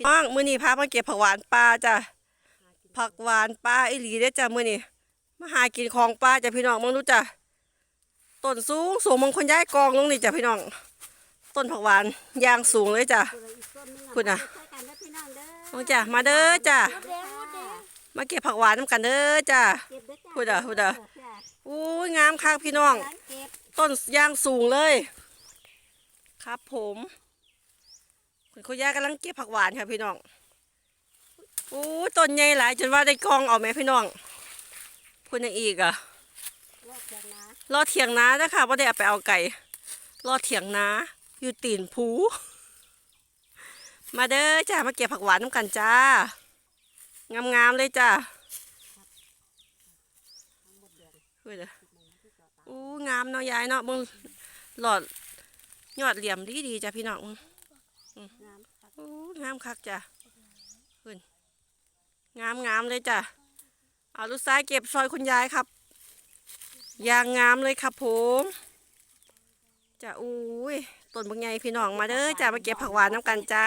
พี่น้องมื้อนี้พามาเก็บผักหวานปลาจ้ะผักหวานปลาอีหลีเด้จ้ะมื้อนี้มาหากินของปลาจ้ะพี่น้องมึงรู้จ้ะต้นสูงสูงมงคนย้ายกองลงนี่จ้ะพี่น้อง ต้นผักหวานยางสูงเลยจ้ะคุณน่ะน้องจ้ะมาเด้อจ้ะมาเก็บผักหวานน้ำกันเด้อจ้ะพูดอะพูดอะอู้ยงามคักพี่น้อง ต้นยางสูงเลย ครับผม คุณคุณย่ากำลังเก็บผักหวานค่ะพี่น้องอู้ต้นใหญ่หลายจนว่าได้กองเอาไหมพี่น้องพูดอย่างอีกอะรอเถียงนาจ้ะค่ะว่าได้เอาไปเอาไก่รอเถียงนาอยู่ตีนผูมาเด้อจ้ามาเก็บผักหวานน้ำกันจ้างามๆเลยจ้าพูดอะอู้งามเนาะยายเนาะมึงหลอดยอดเหลี่ยมดีดีจ้ะพี่น้อง มึงอู้งามคักจ้ะเพิ่นงามงามเลยจ้ะ เอาลูกซ้ายเก็บซอยคุณยายครับยางงามเลยครับผมจ้ะอุ้ยต้นบางใหญ่พี่น้องมาเด้อจ้ะมาเก็บผักหวานน้ำกันจ้า